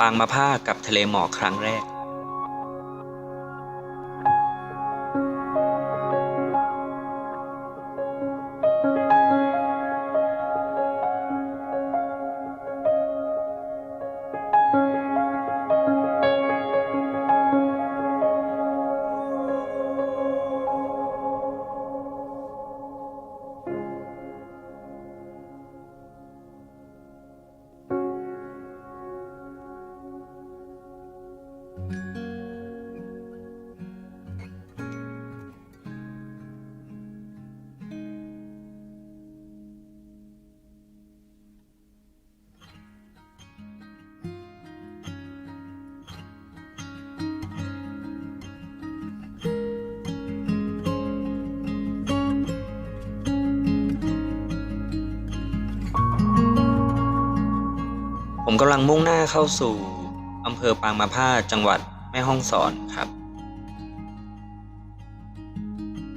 ปางมาผ้ากับทะเลหมอกครั้งแรก ผมกำลังมุ่งหน้าเข้าสู่อำเภอปางมะผ้าจังหวัดแม่ฮ่องสอนครับ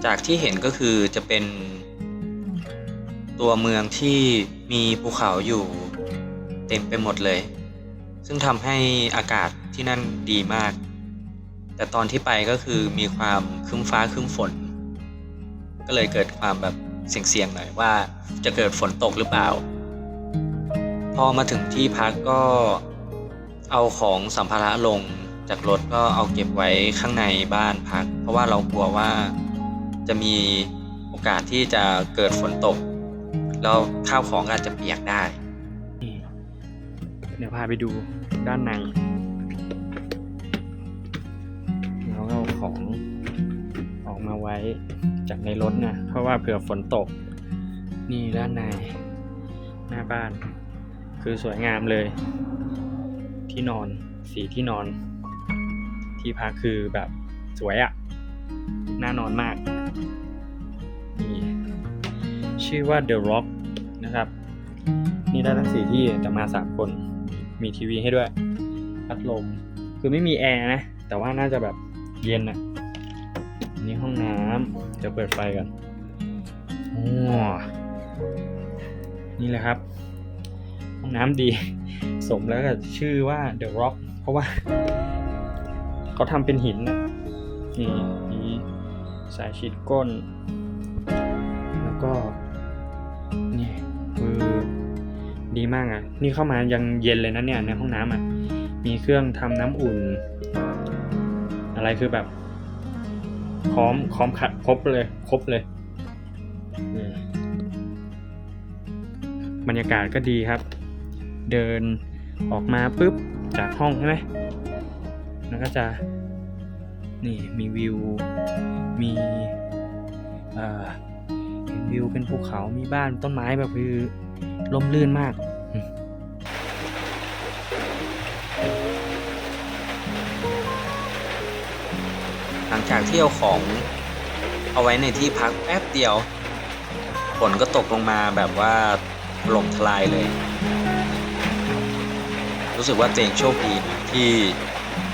จากที่เห็นก็คือจะเป็นตัวเมืองที่มีภูเขาอยู่เต็มไปหมดเลย ซึ่งทำให้อากาศที่นั่นดีมาก แต่ตอนที่ไปก็คือมีความคึ้มฟ้าคึ้มฝน ก็เลยเกิดความแบบเสี่ยงๆหน่อยว่าจะเกิดฝนตกหรือเปล่า พอมาถึงที่พักก็เอาของสัมภาระลงจากรถก็เอาเก็บไว้ข้างในบ้านพัก เพราะว่าเรากลัวว่าจะมีโอกาสที่จะเกิดฝนตก แล้วข้าวของอาจจะเปียกได้ เดี๋ยวพาไปดูด้านในเราก็เอาของออกมาไว้จากในรถนะเพราะว่าเผื่อฝนตก นี่ด้านในหน้าบ้าน คือสวยงามเลย ที่นอนสีที่นอน ที่พักคือแบบสวยอะ่ะ น่านอนมากนี่ชื่อว่า The Rock นะครับ นี่ได้ทั้งสี่ที่แต่มาสามคน มีทีวีให้ด้วย พัดลม คือไม่มีแอร์นะ แต่ว่าน่าจะแบบเย็นนะนี่ห้องน้ำเดี๋ยวเปิดไฟกันโอ้นี่แหละครับ น้ำดี สมแล้วกับชื่อว่า The Rock เพราะว่า เขาทำเป็นหินนะนี่มีสายฉีดก้น แล้วก็ นี่คือดีมากอะ นี่เข้ามายังเย็นเลยนะเนี่ย ในห้องน้ำอะ มีเครื่องทำน้ำอุ่น อะไรคือแบบพร้อมพร้อมขัดครบเลย ครบเลยนี่บรรยากาศก็ดีครับ เดินออกมาปุ๊บจากห้องใช่ไหมแล้วก็จะนี่มีวิว มีเอ่อเห็นวิวเป็นภูเขามีบ้านต้นไม้แบบคือร่มรื่นมากหลังจากที่เอาของเอาไว้ในที่พักแป๊บเดียวฝนก็ตกลงมาแบบว่าลมทลายเลย รู้สึกว่าตัวเองโชคดีนะที่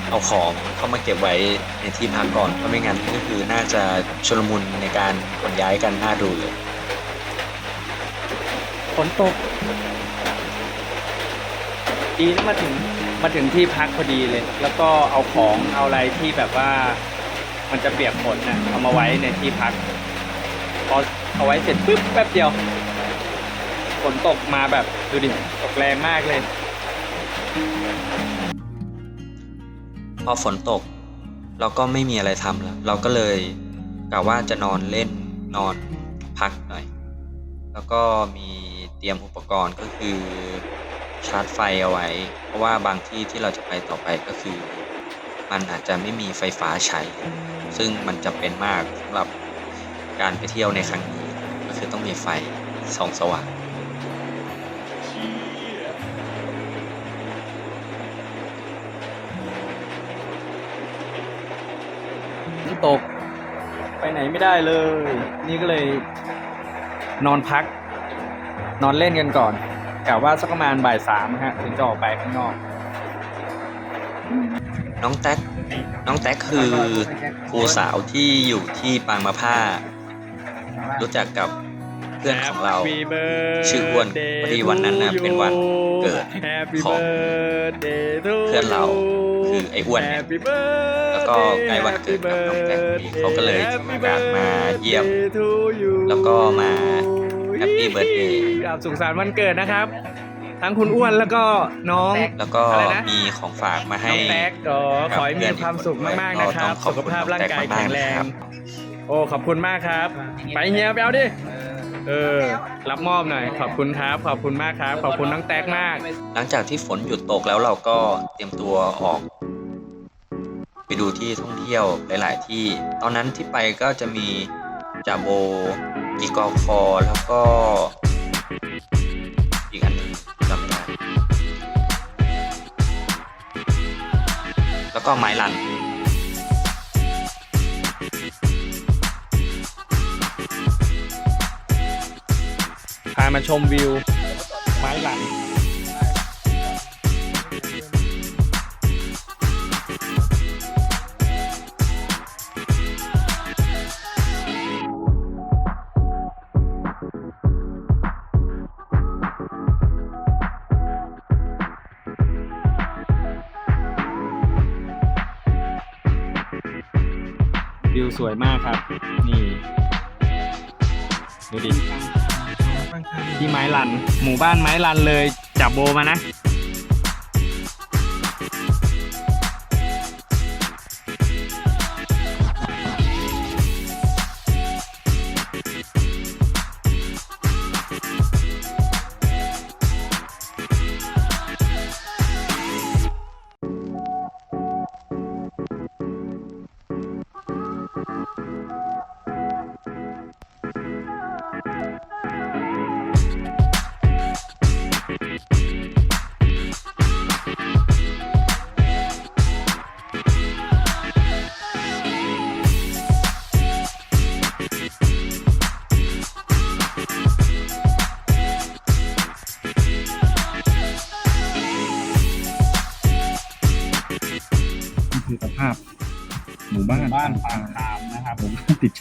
เอาของเข้ามาเก็บไว้ในที่พักก่อนเพราะไม่งั้นก็คือน่าจะชลมุนในการขนย้ายกันน่าดูเลยฝนตก ดีนะมาถึงมาถึงที่พักพอดีเลย แล้วก็เอาของเอาอะไรที่แบบว่า มันจะเปียกฝนน่ะเอามาไว้ในที่พักพอเอาไว้เสร็จปุ๊บแป๊บเดียวฝนตกมาแบบดูดิตกแรงมากเลย พอฝนตก เราก็ไม่มีอะไรทำแล้ว เราก็เลยกะว่าจะนอนเล่นนอนพักหน่อย แล้วก็มีเตรียมอุปกรณ์ก็คือชาร์จไฟเอาไว้ เพราะว่าบางที่ที่เราจะไปต่อไปก็คือ มันอาจจะไม่มีไฟฟ้าใช้ ซึ่งมันจำเป็นมากสำหรับการไปเที่ยวในครั้งนี้ ก็คือต้องมีไฟส่องสว่าง ตก ไปไหนไม่ได้เลย นี่ก็เลยนอนพัก นอนเล่นกันก่อนกะว่าสักประมาณบ่ายสามฮะถึงจะออกไปข้างนอก น้องแท็กน้องแท็กคือครูสาวที่อยู่ที่ปางมะผ้า รู้จักกับเพื่อนของเรา Happy birthday ชื่ออ้วนพอดีวันนั้นน่ะเป็นวันเกิด Happy ของ birthday to เพื่อนเรา คือไอ้อ้วนเนี่ย Happy birthday แล้วก็ใกล้วันเกิดกับน้องแตงพอดีเขาก็เลยทำการมาเยี่ยม Happy birthday to you แล้วก็มา Happy birthday ครับสุขสันต์วันเกิดนะครับ ทั้งคุณอ้วนแล้วก็น้อง แล้วก็อะไรนะ มีของฝากมาให้น้องแท็กก็ขอให้มีกับเพื่อนความสุขมากๆนะครับก็ต้องขอบสุคุขณภาพร่างกายน้องแท็กแข็งแรงมากๆนะครับโอ้ขอบคุณมากครับ ไปเฮียไปเอาดิ เอ เออ รับมอบหน่อย ขอบคุณครับ ขอบคุณมากครับ ขอบคุณน้องแท็กมาก หลังจากที่ฝนหยุดตกแล้วเราก็เตรียมตัวออก ไปดูที่ท่องเที่ยวหลาย ๆ ที่ ตอนนั้นที่ไปก็จะมีจาโบกีกอฟอร์แล้วก็อีกอันหนึงจำไม่ได้แล้วก็ไม้ลันามาชมวิว ไม้หลังวิวสวยมากครับ นี่ ดูดิ ที่ไม้ลัน หมู่บ้านไม้ลันเลยจับโบมานะ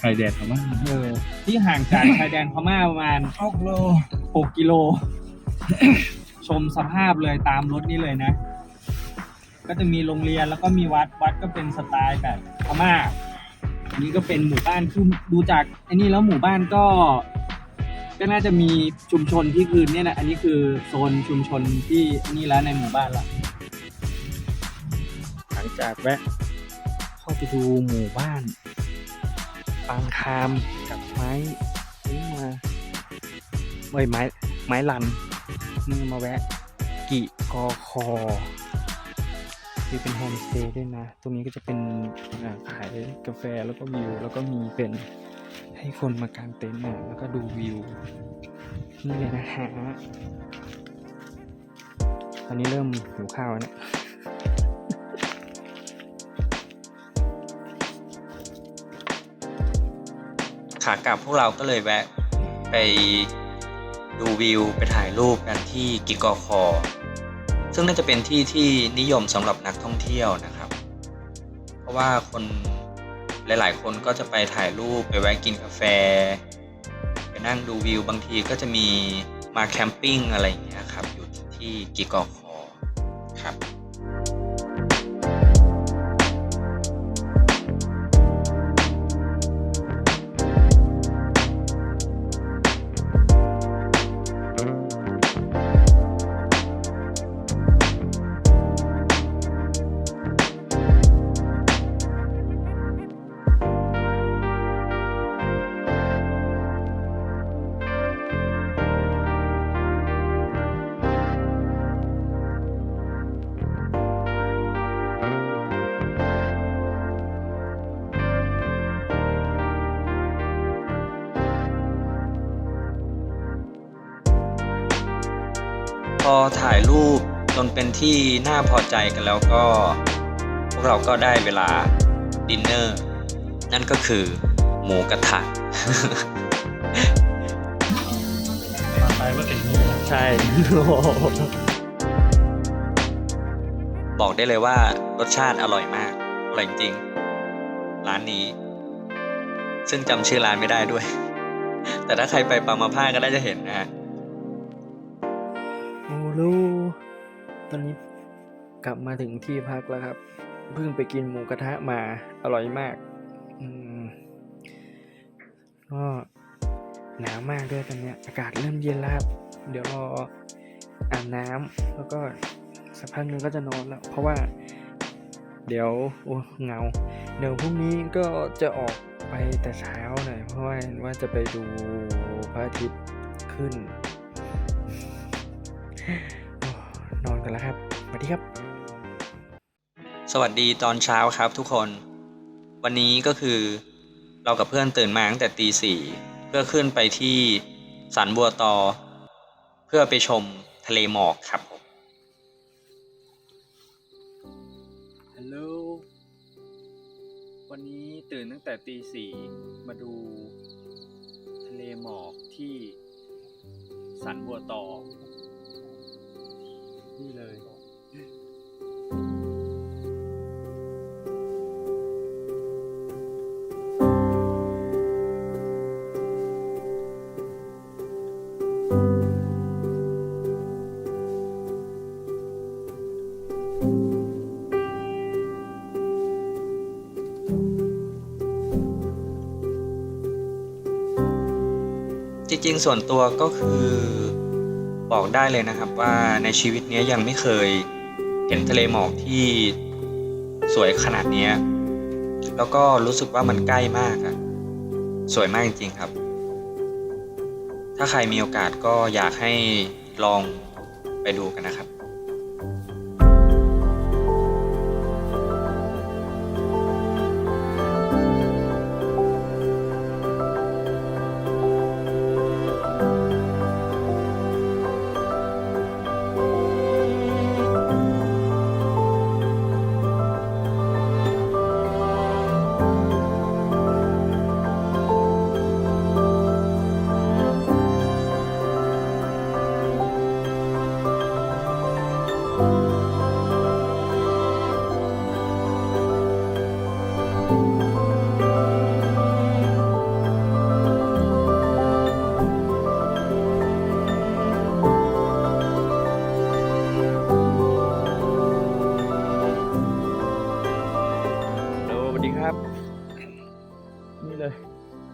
ชายแดนพม่าเออที่ห่างจากชายแดนพม่าประมาณออกโล6กิโล ชมสภาพเลยตามรถนี่เลยนะ ก็จะมีโรงเรียนแล้วก็มีวัดวัดก็เป็นสไตล์แบบพม่าอันนี้ก็เป็นหมู่บ้านคือดูจากอันนี้แล้วหมู่บ้านก็ก็น่าจะมีชุมชนที่คือเนี่ยนะอันนี้คือโซนชุมชนที่อันนี้แล้วในหมู่บ้านละหลังจากแวะเข้าไปดูหมู่บ้าน ปางคามกับไม้นี่มาเอ้ยไม้ไม้ลันนี่มาแวะ กิกอคอที่เป็นโฮมสเตย์ด้วยนะ ตรงนี้ก็จะเป็นอาขายกาแฟแล้วก็วิว แล้วก็มีเป็นให้คนมากางเต็นท์นะแล้วก็ดูวิว นี่เลยนะฮะตอนนี้เริ่มหิวข้าวแล้วเนี่ยากลับพวกเราก็เลยแวะไปดูวิวไปถ่ายรูปกันที่กิกอคอ ซึ่งน่าจะเป็นที่ที่นิยมสำหรับนักท่องเที่ยวนะครับ เพราะว่าคนหลาย ๆ คนก็จะไปถ่ายรูปไปแวะกินกาแฟ ไปนั่งดูวิวบางทีก็จะมีมาแคมปิ้งอะไรอย่างเงี้ยครับอยู่ที่กิกอค เป็นที่น่าพอใจกันแล้วก็ พวกเราก็ได้เวลาดินเนอร์ นั่นก็คือหมูกระทะมาไปว่าเป็นนี่ใช่บอกได้เลยว่ารสชาติอร่อยมาก อร่อยจริงๆร้านนี้ ซึ่งจำชื่อร้านไม่ได้ด้วย แต่ถ้าใครไปปามาผ้าก็ได้จะเห็นนะฮะโอ้ลู ตอนนี้กลับมาถึงที่พักแล้วครับ เพิ่งไปกินหมูกระทะมาอร่อยมากก็หนาวมากด้วยตอนนี้อากาศเริ่มเย็นแล้วครับเดี๋ยวรออาบน้ำแล้วก็สักพักหนึงก็จะนอนแล้ว เพราะว่า เดี๋ยวโอ้เงา เดี๋ยวพรุ่งนี้ก็จะออกไปแต่เช้าหน่อยเพราะว่าว่าจะไปดูพระอาทิตย์ขึ้น กันแล้วครับสวัสดีครับ สวัสดีตอนเช้าครับทุกคน วันนี้ก็คือเรากับเพื่อนตื่นมาตั้งแต่ตีสี่เพื่อขึ้นไปที่สันบัวตอ เพื่อไปชมทะเลหมอกครับผมฮัลโหลวันนี้ตื่นตั้งแต่ตีสี่มาดูทะเลหมอกที่สันบัวตอ นี่เลยจริงๆ ส่วนตัวก็คือ บอกได้เลยนะครับว่าในชีวิตนี้ยังไม่เคยเห็นทะเลหมอกที่สวยขนาดนี้ แล้วก็รู้สึกว่ามันใกล้มากอะสวยมากจริงๆครับ ถ้าใครมีโอกาสก็อยากให้ลองไปดูกันนะครับ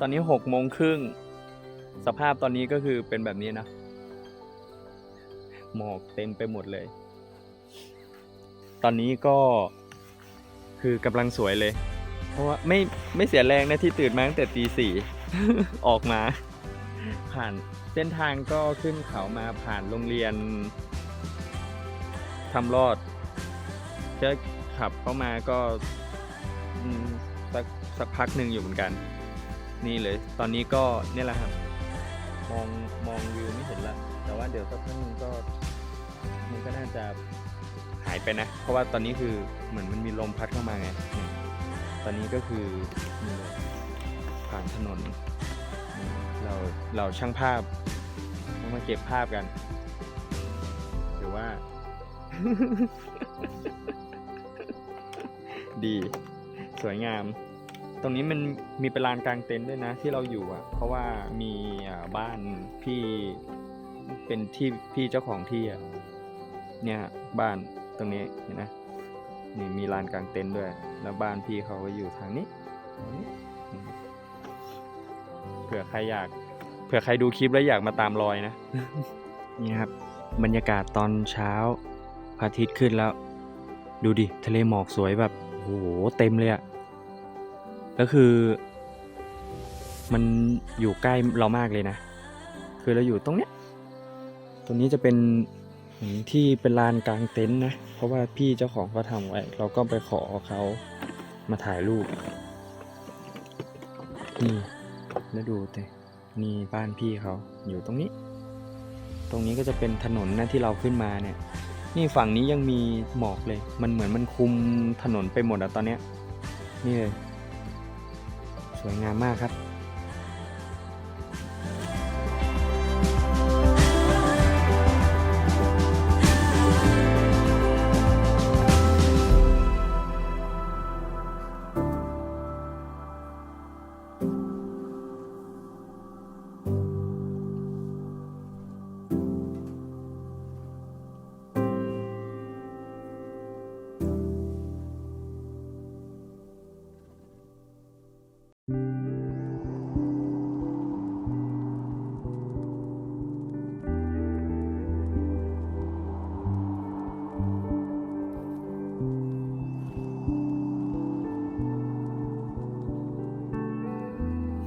อนนี้หกโมงครึ่ง สภาพตอนนี้ก็คือเป็นแบบนี้นะ หมอกเต็มไปหมดเลย ตอนนี้ก็คือกำลังสวยเลย เพราะว่าไม่ไม่เสียแรงนะที่ตื่นมาตั้งแต่ตีสี่ออกมา ผ่านเส้นทางก็ขึ้นเขามาผ่านโรงเรียนทำรอดจะขับเข้ามาก็สักสักพักหนึ่งอยู่เหมือนกัน นี่เลย ตอนนี้ก็เนี่ยแหละครับ มองมองวิวไม่เห็นละแต่ว่าเดี๋ยวสักพักหนึ่งก็ มันก็น่าจะหายไปนะ เพราะว่าตอนนี้คือเหมือนมันมีลมพัดเข้ามาไง ตอนนี้ก็คือนี่เลยผ่านถนน เราเราช่างภาพต้องมาเก็บภาพกันหรือว่า ดี สวยงาม ตรงนี้มันมีเป็นลานกลางเต็นท์ด้วยนะ ที่เราอยู่อะ เพราะว่ามีบ้านพี่เป็นที่พี่เจ้าของที่อะเนี่ยบ้านตรงนี้เห็นไหมนี่มีลานกลางเต็นท์ด้วย แล้วบ้านพี่เขาก็อยู่ทางนี้เผื่อใครอยากเผื่อใครดูคลิปแล้วอยากมาตามรอยนะ นี่ครับ บรรยากาศตอนเช้าพระอาทิตย์ขึ้นแล้ว ดูดิ ทะเลหมอกสวยแบบโอ้โหเต็มเลยอะ ก็คือ มันอยู่ใกล้เรามากเลยนะ คือเราอยู่ตรงเนี้ยตรงนี้จะเป็นที่เป็นลานกลางเต็นท์นะ เพราะว่าพี่เจ้าของเขาทำไว้ เราก็ไปขอเขามาถ่ายรูป นี่แล้วดูเตนี่บ้านพี่เขาอยู่ตรงนี้ ตรงนี้ก็จะเป็นถนนนะที่เราขึ้นมาเนี่ย นี่ฝั่งนี้ยังมีหมอกเลย มันเหมือนมันคุมถนนไปหมดอะตอนเนี้ย นี่เลย วยงามมากครับ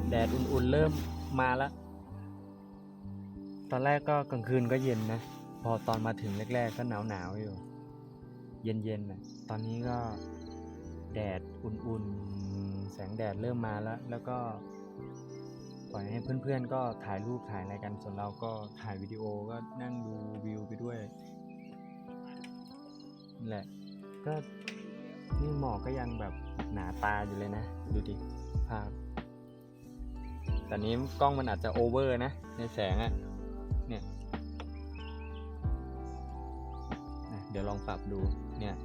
แดดอุ่นๆเริ่มมาแล้ว ตอนแรกก็กลางคืนก็เย็นนะ พอตอนมาถึงแรกๆก็หนาวๆอยู่ เย็นๆนะตอนนี้ก็แดดอุ่นๆ แสงแดดเริ่มมาแล้ว แล้วก็ปล่อยให้เพื่อนๆ ก็ถ่ายรูปถ่ายอะไรกัน ส่วนเราก็ถ่ายวิดีโอก็นั่งดูวิวไปด้วยนั่แหละ ก็นี่หมอกก็ยังแบบหนาตาอยู่เลยนะ ดูดิภาพ แต่นี้กล้องมันอาจจะโอเวอร์นะ ในแสงอะเนี่ยเดี๋ยวลองปรับดู เนี่ย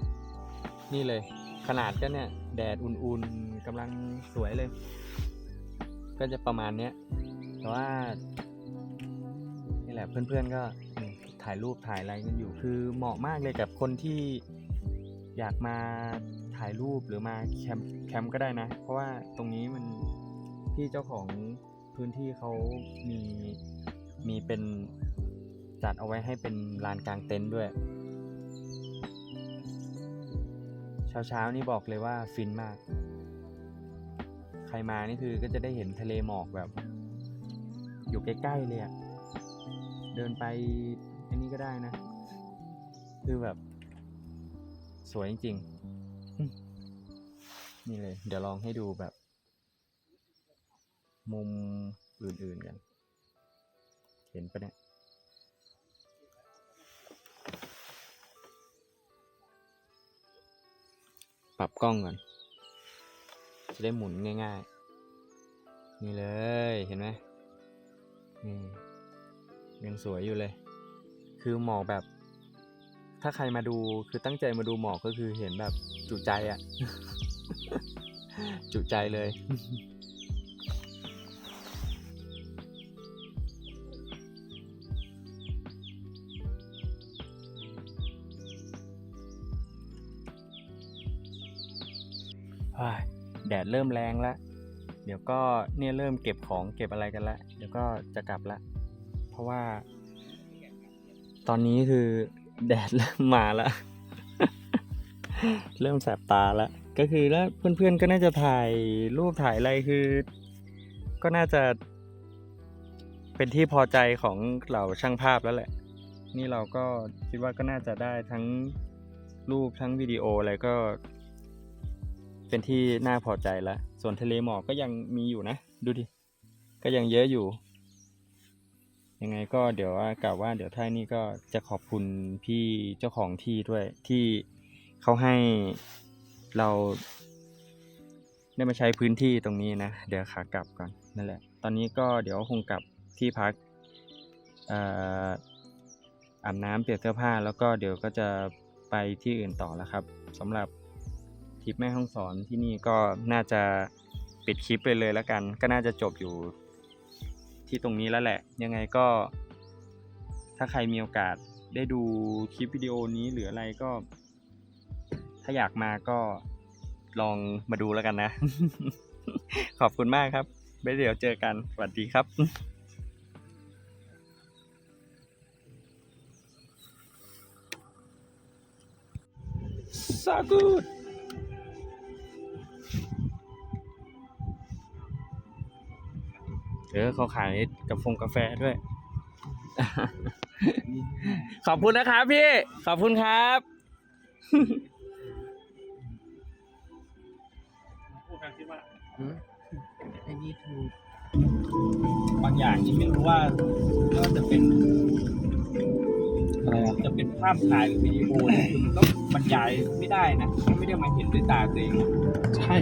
นี่เลย ขนาดก็เนี่ย แดดอุ่นๆกำลังสวยเลย ก็จะประมาณเนี้ย แต่ว่า นี่แหละเพื่อนๆก็ถ่ายรูปถ่ายอะไรกันอยู่ คือเหมาะมากเลยกับคนที่อยากมาถ่ายรูปหรือมาแคมป์แคมป์ก็ได้นะ เพราะว่าตรงนี้มันพี่เจ้าของ พื้นที่เขามีมีเป็นจัดเอาไว้ให้เป็นลานกลางเต็นท์ด้วยเช้าเช้าๆนี่บอกเลยว่าฟินมาก ใครมานี่คือก็จะได้เห็นทะเลหมอกแบบ อยู่ใกล้ๆเลยอะเดินไปอันนี้ก็ได้นะ คือแบบ สวยจริงๆ นี่เลย เดี๋ยวลองให้ดูแบบ มุมอื่นๆกัน เห็นปะเนี่ยปรับกล้องก่อน จะได้หมุนง่ายๆ นี่เลยเห็นไหมนี่ยังสวยอยู่เลย คือหมอกแบบ ถ้าใครมาดูคือตั้งใจมาดูหมอกก็คือเห็นแบบจุใจอะจุใจเลย แดดเริ่มแรงแล้ว เดี๋ยวก็เนี่ยเริ่มเก็บของเก็บอะไรกันแล้วเดี๋ยวก็จะกลับละ เพราะว่า ตอนนี้คือแดดเริ่มมาแล้ว เริ่มแสบตาแล้ว ก็คือแล้วเพื่อนๆก็น่าจะถ่ายรูปถ่ายอะไรคือ ก็น่าจะ เป็นที่พอใจของเหล่าช่างภาพแล้วแหละ นี่เราก็คิดว่าก็น่าจะได้ทั้งรูปทั้งวิดีโออะไรก็ เป็นที่น่าพอใจแล้ว ส่วนทะเลหมอกก็ยังมีอยู่นะ ดูดิ ก็ยังเยอะอยู่ ยังไงก็เดี๋ยวว่ากล่าวว่าเดี๋ยวท้ายนี้ก็จะขอบคุณพี่เจ้าของที่ด้วยที่เขาให้เราได้มาใช้พื้นที่ตรงนี้นะ เดี๋ยวขากลับก่อนนั่นแหละ ตอนนี้ก็เดี๋ยวคงกลับที่พักอาบน้ำเปลี่ยนเสื้อผ้า แล้วก็เดี๋ยวก็จะไปที่อื่นต่อแล้วครับสำหรับ ทริปแม่ห้องสอนที่นี่ก็น่าจะปิดคลิปไปเลยแล้วกัน ก็น่าจะจบอยู่ที่ตรงนี้แล้วแหละ ยังไงก็ ถ้าใครมีโอกาสได้ดูคลิปวิดีโอนี้หรืออะไรก็ ถ้าอยากมาก็ลองมาดูแล้วกันนะ ขอบคุณมากครับไว้เดี๋ยวเจอกัน สวัสดีครับ so good เออเขาขายกาแฟกาแฟด้วย ขอบคุณนะครับพี่ ขอบคุณครับพูดกันคิดว่าไอ้นี่คือบางอย่างที่ไม่รู้ว่าก็จะเป็นอะไรอะจะเป็นภาพถ่ายหรือวิดีโอเนี่ยคือมันก็บรรยายไม่ได้นะไม่ได้มาเห็นด้วยตาตัวเองใช่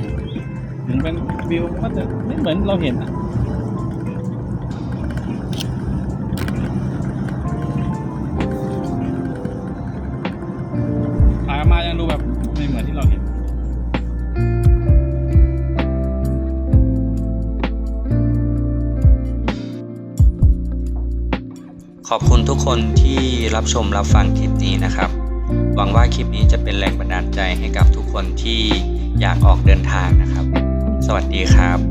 ถึงเป็นวิวก็จะไม่เหมือนเราเห็นอะ เราเห็นขอบคุณทุกคนที่รับชมรับฟังคลิปนี้นะครับ หวังว่าคลิปนี้จะเป็นแรงบันดาลใจให้กับทุกคนที่อยากออกเดินทางนะครับ สวัสดีครับ